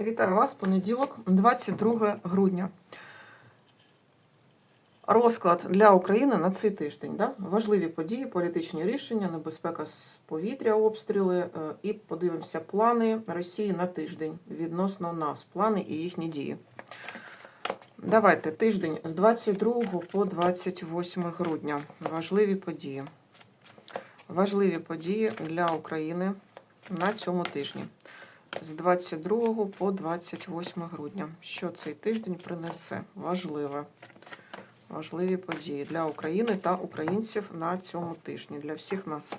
Вітаю вас, понеділок, 22 грудня. Розклад для України на цей тиждень. Да? Важливі події, політичні рішення, небезпека з повітря, обстріли. е, І подивимося плани Росії на тиждень відносно нас, плани і їхні дії. Давайте тиждень з 22 по 28 грудня. Важливі події. Важливі події для України на цьому тижні з 22 по 28 грудня. Що цей тиждень принесе? Важливе. Важливі події для України та українців на цьому тижні, для всіх нас.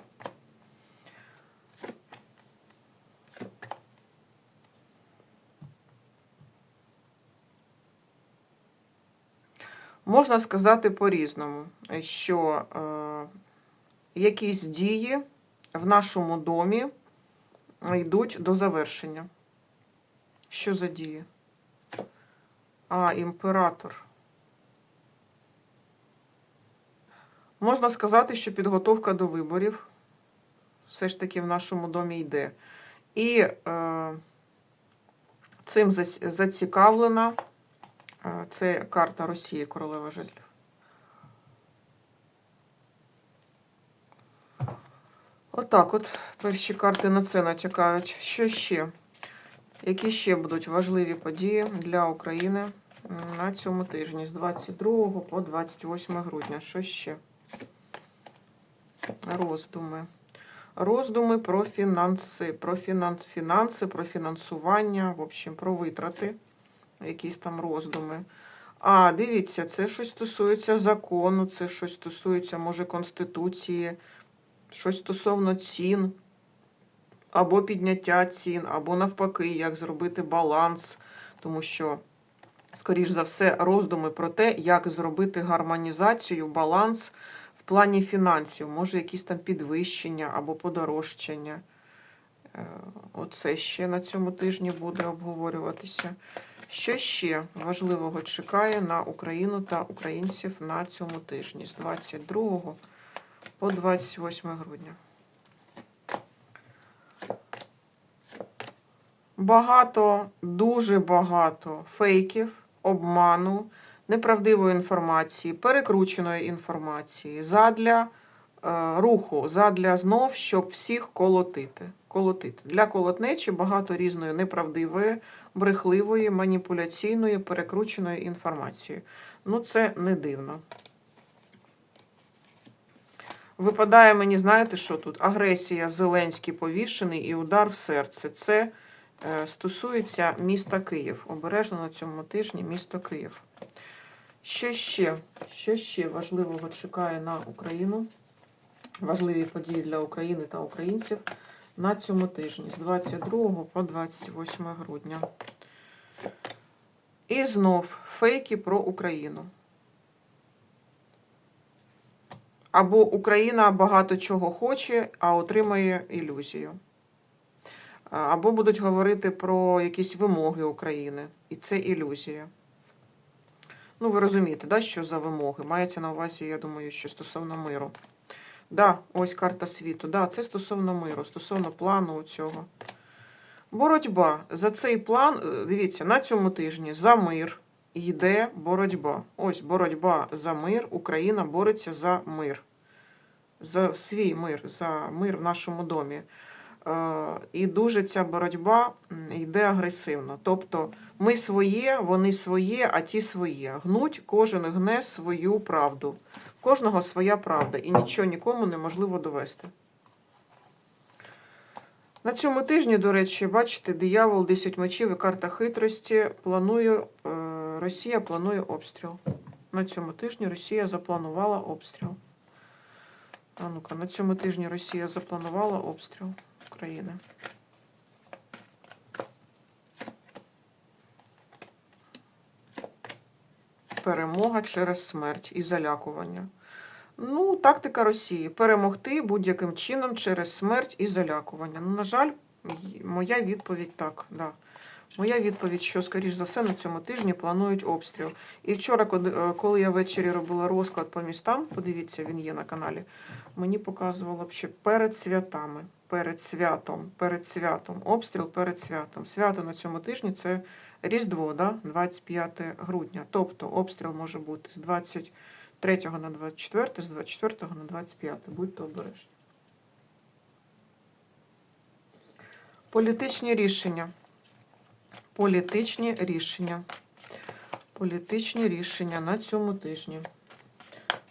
Можна сказати по-різному, що е, якісь дії в нашому домі йдуть до завершення. Що за дії? А, імператор. Можна сказати, що підготовка до виборів все ж таки в нашому домі йде. І е, цим зацікавлена е, це карта Росії, королева жезлів. Отак от перші карти на це натякають. Що ще? Які ще будуть важливі події для України на цьому тижні з 22 по 28 грудня? Що ще? Роздуми. Роздуми про фінанси, про фінанси, про фінансування, в общем, про витрати, якісь там роздуми. А, дивіться, це щось стосується закону, це щось стосується, може, Конституції, щось стосовно цін, або підняття цін, або навпаки, як зробити баланс, тому що, скоріш за все, роздуми про те, як зробити гармонізацію, баланс в плані фінансів, може, якісь там підвищення або подорожчання. Е, Оце ще на цьому тижні буде обговорюватися. Що ще важливого чекає на Україну та українців на цьому тижні з 22 по 28 грудня? Багато, дуже багато фейків, обману, неправдивої інформації, перекрученої інформації задля е, руху, задля знов, щоб всіх колотити. колотити. Для колотнечі багато різної неправдивої, брехливої, маніпуляційної, перекрученої інформації. Ну, це не дивно. Випадає мені, знаєте, що тут? Агресія, Зеленський повішений і удар в серце. Це е, стосується міста Київ. Обережно на цьому тижні місто Київ. Що ще? Що ще важливого чекає на Україну? Важливі події для України та українців на цьому тижні з 22 по 28 грудня. І знов фейки про Україну. Або Україна багато чого хоче, а отримає ілюзію. Або будуть говорити про якісь вимоги України, і це ілюзія. Ну, ви розумієте, да, що за вимоги? Мається на увазі, я думаю, що стосовно миру. Да, ось карта світу. Да, це стосовно миру, стосовно плану цього. Боротьба. За цей план, е, дивіться, на цьому тижні за мир йде боротьба. Ось боротьба за мир. Україна бореться за мир. За свій мир, за мир в нашому домі. Е, І дуже ця боротьба йде агресивно. Тобто ми своє, вони своє, а ті своє. Гнуть, кожен гне свою правду. Кожного своя правда, і нічого нікому неможливо довести. На цьому тижні, до речі, бачите, диявол, 10 мечів і карта хитрості. Планує, е, Росія планує обстріл. На цьому тижні Росія запланувала обстріл. А ну-ка, на цьому тижні Росія запланувала обстріл України. Перемога через смерть і залякування. Ну, тактика Росії перемогти будь-яким чином через смерть і залякування. Ну, на жаль, моя відповідь так. Да. Моя відповідь, що, скоріш за все, на цьому тижні планують обстріл. І вчора, коли- е, я ввечері робила розклад по містам, подивіться, він є на каналі, мені показувало б, що перед святами. перед святом, перед святом, обстріл перед святом. Свято на цьому тижні це Різдво, да? 25 грудня. Тобто обстріл може бути з 23 на 24, з 24 на 25. Будьте обережні. Політичні рішення. Політичні рішення. Політичні рішення на цьому тижні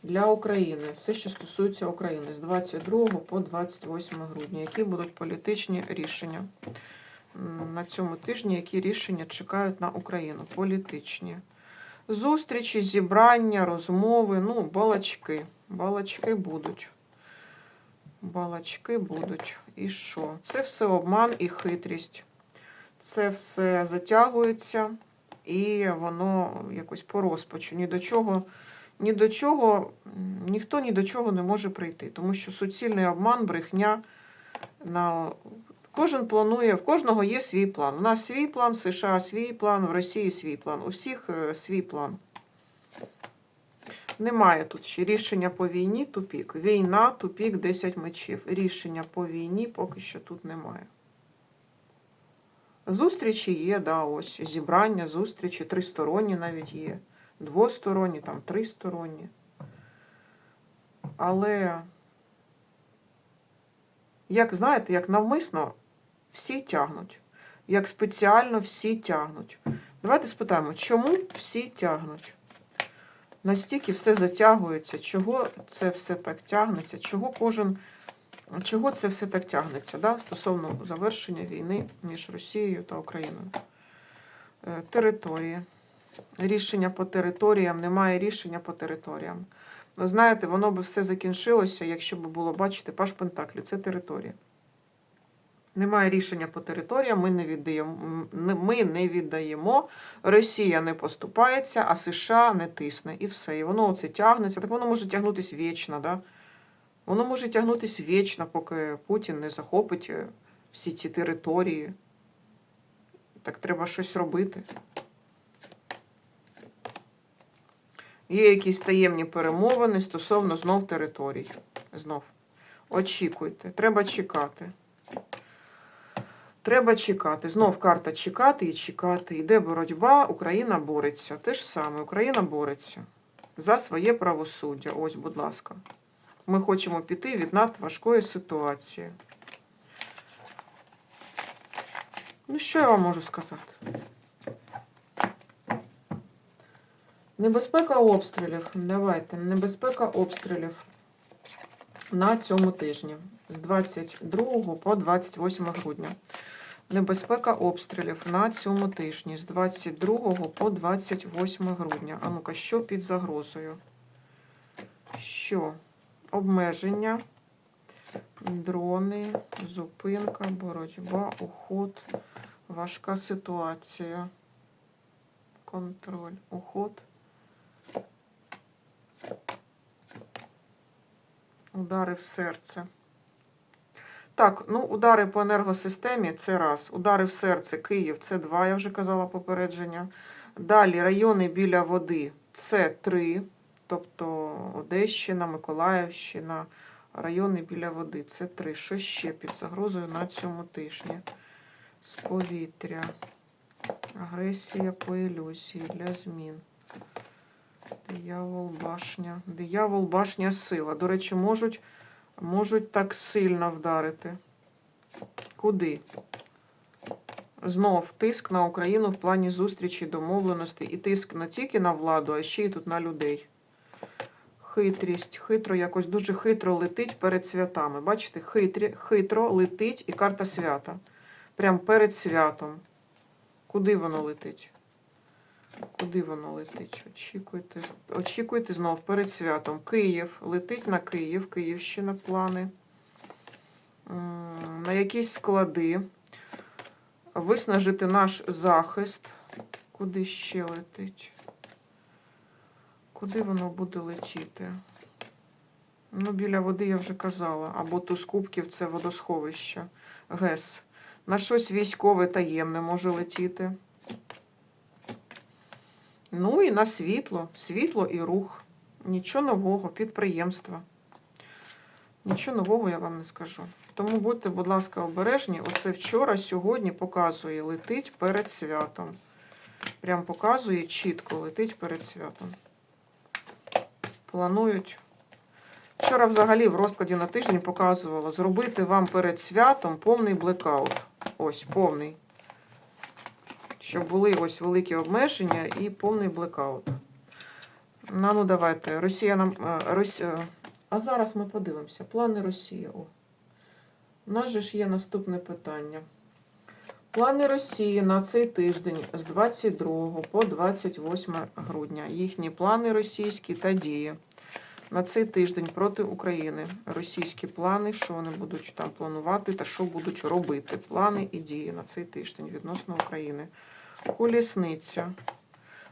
для України. Все, що стосується України з 22 по 28 грудня. Які будуть політичні рішення на цьому тижні? Які рішення чекають на Україну? Політичні. Зустрічі, зібрання, розмови, ну, балачки. Балачки будуть. Балачки будуть. І що? Це все обман і хитрість. Це все затягується, і воно якось по розпачу. Ні до чого, ні до чого, ніхто ні до чого не може прийти. Тому що суцільний обман, брехня на кожен планує, в кожного є свій план. У нас свій план, в США свій план, в Росії свій план. У всіх е, свій план. Немає тут ще рішення по війні, тупік. Війна, тупік, 10 мечів. Рішення по війні поки що тут немає. Зустрічі є, да, ось зібрання, зустрічі, тристоронні навіть є. Двосторонні, там тристоронні. Але, як знаєте, як навмисно всі тягнуть. Як спеціально всі тягнуть. Давайте спитаємо, чому всі тягнуть? Настільки все затягується, чого це все так тягнеться, чого кожен, чого це все так тягнеться, да? стосовно завершення війни між Росією та Україною. Е, Території. Рішення по територіям, немає рішення по територіям. Ви знаєте, воно би все закінчилося, якщо б було, бачите, паш Пентаклі, це територія. Немає рішення по територіям, ми не віддаємо, ми не віддаємо, Росія не поступається, а США не тисне. І все. І воно оце тягнеться. Так воно може тягнутися вічно, да? Воно може тягнутися вічно, поки Путін не захопить е, всі ці території. Так треба щось робити. Є якісь таємні перемовини стосовно знов територій. Знов. Очікуйте. Треба чекати. Треба чекати. Знов карта чекати і чекати. Йде боротьба, Україна бореться. Те ж саме, Україна бореться за своє правосуддя. Ось, будь ласка. Ми хочемо піти від надважкої ситуації. Ну, що я вам можу сказати? Небезпека обстрілів. Давайте. Небезпека обстрілів на цьому тижні з 22 по 28 грудня. Небезпека обстрілів на цьому тижні з 22 по 28 грудня. А ну-ка, що під загрозою? Що? Обмеження, дрони, зупинка, боротьба, уход, важка ситуація, контроль, уход. Удари в серце. Так, ну удари по енергосистемі це раз. Удари в серце Київ це два, я вже казала попередження. Далі райони біля води це три. Тобто Одещина, Миколаївщина, райони біля води це три. Що ще під загрозою на цьому тижні? З повітря. Агресія по ілюзії для змін. Диявол башня. Диявол башня сила. До речі, можуть, можуть так сильно вдарити. Куди? Знов тиск на Україну в плані зустрічі, домовленостей. І тиск не тільки на владу, а ще й тут на людей. Хитрість. Хитро, якось дуже хитро летить перед святами. Бачите, хитрі, хитро летить і карта свята. Прям перед святом. Куди воно летить? Куди воно летить? Очікуйте. Очікуйте знов перед святом. Київ. Летить на Київ, Київщина плани. На якісь склади. Виснажити наш захист. Куди ще летить? Куди воно буде летіти? Ну, біля води я вже казала. Або туз кубків це водосховище. ГЕС. На щось військове таємне може летіти. Ну і на світло. Світло і рух. Нічого нового, підприємства. Нічого нового я вам не скажу. Тому будьте, будь ласка, обережні. Оце вчора, сьогодні показує, летить перед святом. Прям показує чітко, летить перед святом. Планують. Вчора взагалі в розкладі на тиждень показувала зробити вам перед святом повний блекаут. Ось, повний. Щоб були ось великі обмеження і повний блекаут. Ну, ну давайте. Росія нам. е, Рос... е, А зараз ми подивимося. Плани Росії. О. У нас же ж є наступне питання. Плани Росії на цей тиждень з 22 по 28 грудня. Їхні плани російські та дії. На цей тиждень проти України. Російські плани, що вони будуть там планувати та що будуть робити. Плани і дії на цей тиждень відносно України. Колісниця.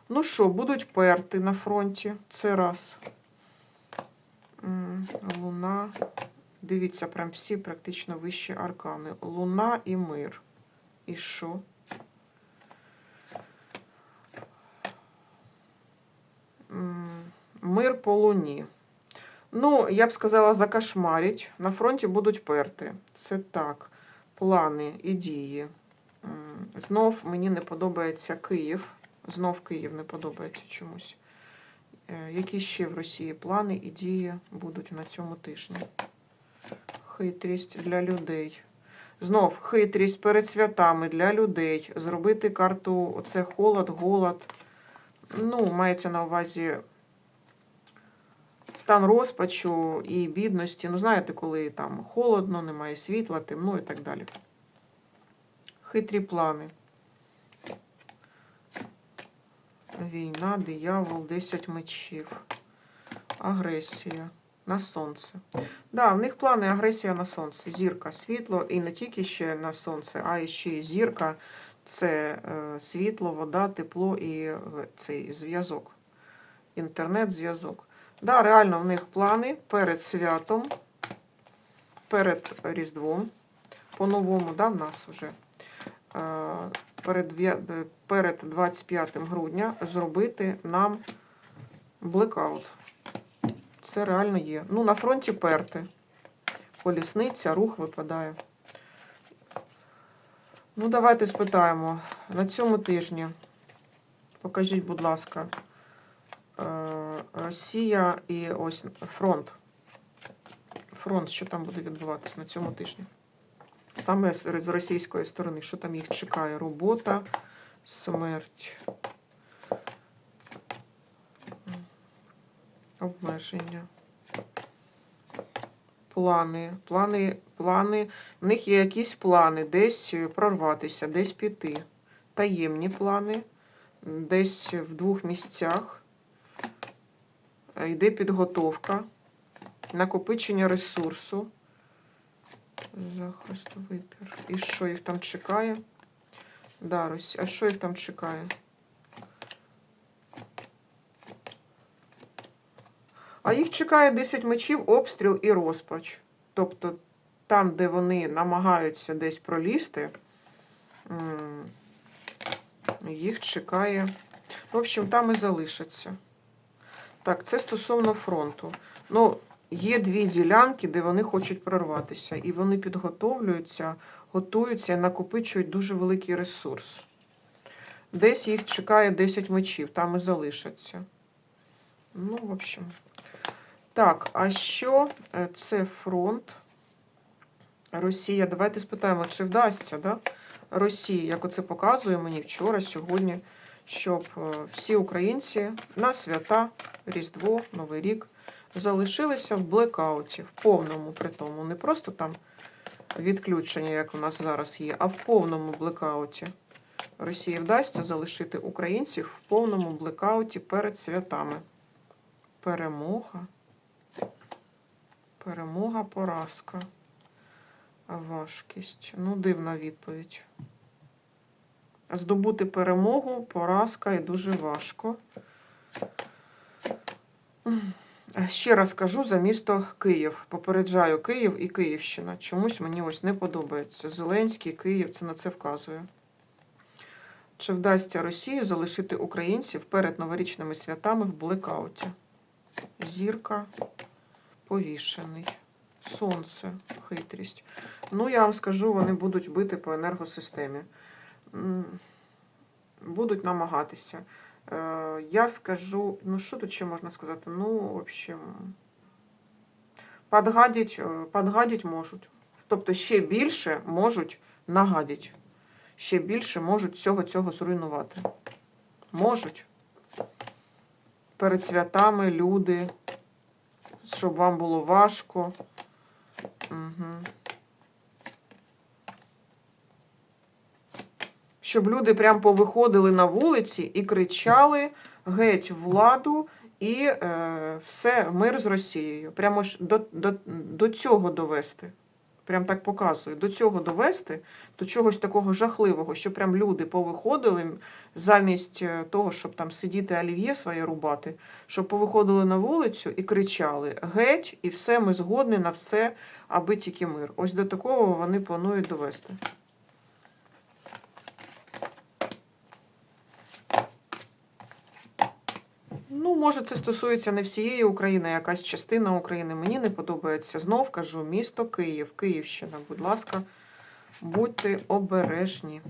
Ну що, будуть перти на фронті. Це раз. Луна. Дивіться, прям всі практично вищі аркани. Луна і мир. І що? Мир по луні. Ну, я б сказала, закошмарить. На фронті будуть перти. Це так. Плани і дії. Знов мені не подобається Київ. Знов Київ не подобається чомусь. Е, Які ще в Росії плани і дії будуть на цьому тижні? Хитрість для людей. Знов хитрість перед святами для людей. Зробити карту оце холод, голод. Ну, мається на увазі стан розпачу і бідності. Ну, знаєте, коли там холодно, немає світла, темно і так далі. Хитрі плани. Війна, диявол, 10 мечів. Агресія. На сонце. Да, в них плани агресія на сонце. Зірка, світло, і не тільки ще на сонце, а ще й зірка. Це е, світло, вода, тепло і е, цей зв'язок. Інтернет-зв'язок. Да, реально в них плани перед святом, перед Різдвом. По-новому, да, в нас вже. Е, перед, перед 25 грудня зробити нам блекаут. Це реально є. Ну, на фронті перти. Колісниця, рух випадає. Ну, давайте спитаємо. На цьому тижні. Покажіть, будь ласка, е, Росія і ось фронт. Фронт, що там буде відбуватись на цьому тижні? Саме з з російської сторони, що там їх чекає? Робота, смерть, обмеження. Плани, плани, плани. В них є якісь плани, десь прорватися, десь піти. Таємні плани, десь в двох місцях. Йде підготовка, накопичення ресурсу. Захист, вибір. І що їх там чекає? Да, Росі- А що їх там чекає? А їх чекає 10 мечів, обстріл і розпач. Тобто там, де вони намагаються десь пролізти, їх чекає. В общем, там і залишаться. Так, це стосовно фронту. Ну, є дві ділянки, де вони хочуть прорватися. І вони підготовлюються, готуються і накопичують дуже великий ресурс. Десь їх чекає 10 мечів, там і залишаться. Ну, в общем. Так, а що е, це фронт? Росія. Давайте спитаємо, чи вдасться, да? Росії, як оце показує мені вчора, сьогодні, щоб е, всі українці на свята, Різдво, Новий рік залишилися в блекауті, в повному при тому. Не просто там відключення, як у нас зараз є, а в повному блекауті. Росії вдасться залишити українців в повному блекауті перед святами. Перемога. Перемога, поразка. Важкість. Ну, дивна відповідь. Здобути перемогу, поразка і дуже важко. Ще раз кажу за місто Київ. Попереджаю Київ і Київщина. Чомусь мені ось не подобається. Зеленський, Київ, це на це вказує. Чи вдасться Росії залишити українців перед новорічними святами в блекауті? Зірка повішений. Сонце, хитрість. Ну, я вам скажу, вони будуть бити по енергосистемі. Будуть намагатися. Е, Я скажу, ну що тут ще можна сказати? Ну, в общем, подгадить, е, можуть. Тобто ще більше можуть нагадити. Ще більше можуть всього цього зруйнувати. Можуть. Перед святами люди, щоб вам було важко. Угу. Щоб люди прям повиходили на вулиці і кричали геть владу і е, все, мир з Росією. Прямо до, до, до цього довести. Прям так показую. До цього довести, до чогось такого жахливого, що прям люди повиходили замість е, того, щоб там сидіти олів'є своє рубати, щоб повиходили на вулицю і кричали геть, і все, ми згодні на все, аби тільки мир. Ось до такого вони планують довести. Ну, може, це стосується не всієї України, якась частина України. Мені не подобається. Знов кажу, місто Київ, Київщина. Будь ласка, будьте обережні.